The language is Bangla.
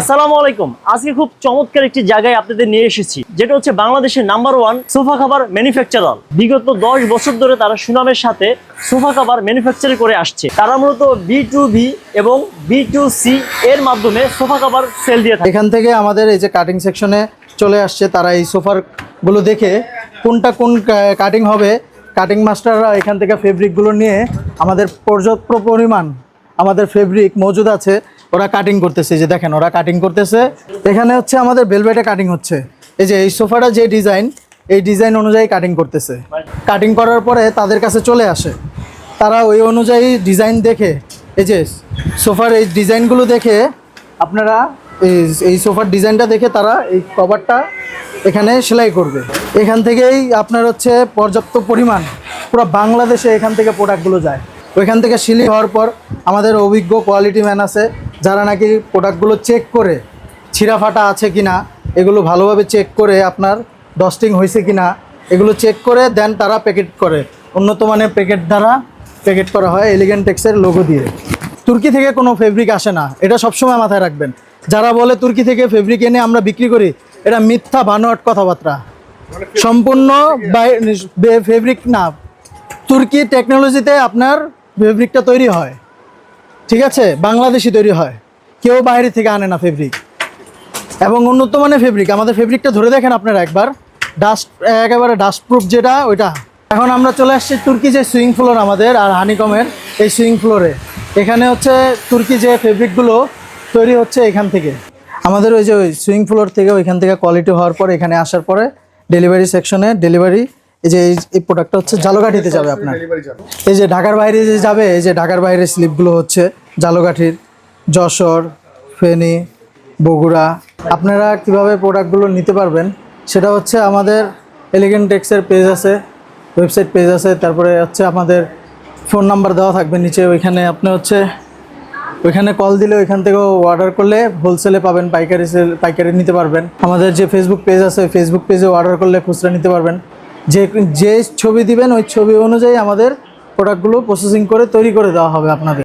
আসসালামু আলাইকুম। আজকে খুব চমৎকার একটি জায়গায় আপনাদের নিয়ে এসেছি, যেটা হচ্ছে বাংলাদেশের নাম্বার ওয়ান সোফা খাবার ম্যানুফ্যাকচারার বিগত দশ বছর ধরে তারা সুনামের সাথে সোফা খাবার ম্যানুফ্যাকচার করে আসছে। তারা মূলত বি টু বি এবং বি টু সি এর মাধ্যমে সোফা খাবার সেল দিয়ে থাকে। এখান থেকে আমাদের এই যে কাটিং সেকশনে চলে আসছে তারা এই সোফারগুলো দেখে কোনটা কোন কাটিং হবে। কাটিং মাস্টাররা এখান থেকে ফেব্রিকগুলো নিয়ে আমাদের পর্যাপ্ত পরিমাণ আমাদের ফেব্রিক মজুদ আছে। ওরা কাটিং করতেছে যে দেখেন, ওরা কাটিং করতেছে। এখানে হচ্ছে আমাদের বেলভেটে কাটিং হচ্ছে। এই যে এই সোফাটা যে ডিজাইন এই ডিজাইন অনুযায়ী কাটিং করতেছে। কাটিং করার পরে তাদের কাছে চলে আসে। তারা ওই অনুযায়ী ডিজাইন দেখে, এই যে সোফার এই ডিজাইনগুলো দেখে আপনারা এই সোফার ডিজাইনটা দেখে তারা এই কভারটা এখানে সেলাই করবে। এখান থেকেই আপনার হচ্ছে পর্যাপ্ত পরিমাণ পুরো বাংলাদেশে এখান থেকে প্রোডাক্টগুলো যায়। ওইখান থেকে সিলি হওয়ার পর আমাদের অভিজ্ঞ কোয়ালিটি ম্যান আছে। যারা নাকি প্রোডাক্টগুলো চেক করে ছিঁড়া ফাটা আছে কি না এগুলো ভালোভাবে চেক করে আপনার ডস্টিং হয়েছে কি না এগুলো চেক করে দেন তারা প্যাকেট করে। উন্নত মানের প্যাকেট দ্বারা প্যাকেট করা হয় এলিগেন্ট টেক্সের লোগো দিয়ে। তুর্কি থেকে কোনো ফেব্রিক আসে না। এটা সবসময় মাথায় রাখবেন। যারা বলে তুর্কি থেকে ফেব্রিক এনে আমরা বিক্রি করি, এটা মিথ্যা, বানোয়াট কথাবার্তা। সম্পূর্ণ ফেব্রিক না। তুর্কি টেকনোলজিতে আপনার ফেব্রিকটা তৈরি হয়। ঠিক আছে? বাংলাদেশি তৈরি হয়। কেউ বাইরে থেকে আনে না ফেব্রিক এবং উন্নত মানের ফেব্রিক আমাদের ফেব্রিকটা ধরে দেখেন আপনারা একবার। ডাস্ট একেবারে ডাস্ট প্রুফ যেটা, ওইটা। এখন আমরা চলে আসছি তুর্কি যে সুইং ফ্লোর আমাদের আর হানিকমের এই সুইং ফ্লোরে এখানে হচ্ছে তুর্কি যে ফেব্রিকগুলো তৈরি হচ্ছে এখান থেকে। আমাদের ওই যে ওই সুইং ফ্লোর থেকে ওইখান থেকে কোয়ালিটি হওয়ার পরে, এখানে আসার পরে ডেলিভারি সেকশনে ডেলিভারি এই যে এই- প্রোডাক্টটা হচ্ছে জালোঘাটিতে যাবে আপনার। এই যে ঢাকার বাইরে যে যাবে, এই যে ঢাকার বাইরে স্লিপগুলো হচ্ছে জালোঘাটির যশোর, ফেনী, বগুড়া। আপনারা কীভাবে প্রোডাক্টগুলো নিতে পারবেন, সেটা হচ্ছে আমাদের এলিগেন্ট টেক্সের পেজ আছে ওয়েবসাইট পেজ আছে, তারপরে হচ্ছে আমাদের ফোন নাম্বার দেওয়া থাকবে নিচে, ওইখানে আপনি হচ্ছে, ওইখানে কল দিলে ওইখান থেকেও অর্ডার করলে হোলসেলে পাবেন, পাইকারি সেল পাইকারি নিতে পারবেন। আমাদের যে ফেসবুক পেজ আছে ফেসবুক পেজে অর্ডার করলে খুচরা নিতে পারবেন। যে যে ছবি দিবেন, ওই ছবি অনুযায়ী আমাদের প্রোডাক্টগুলো প্রসেসিং করে তৈরি করে দেওয়া হবে আপনাদের।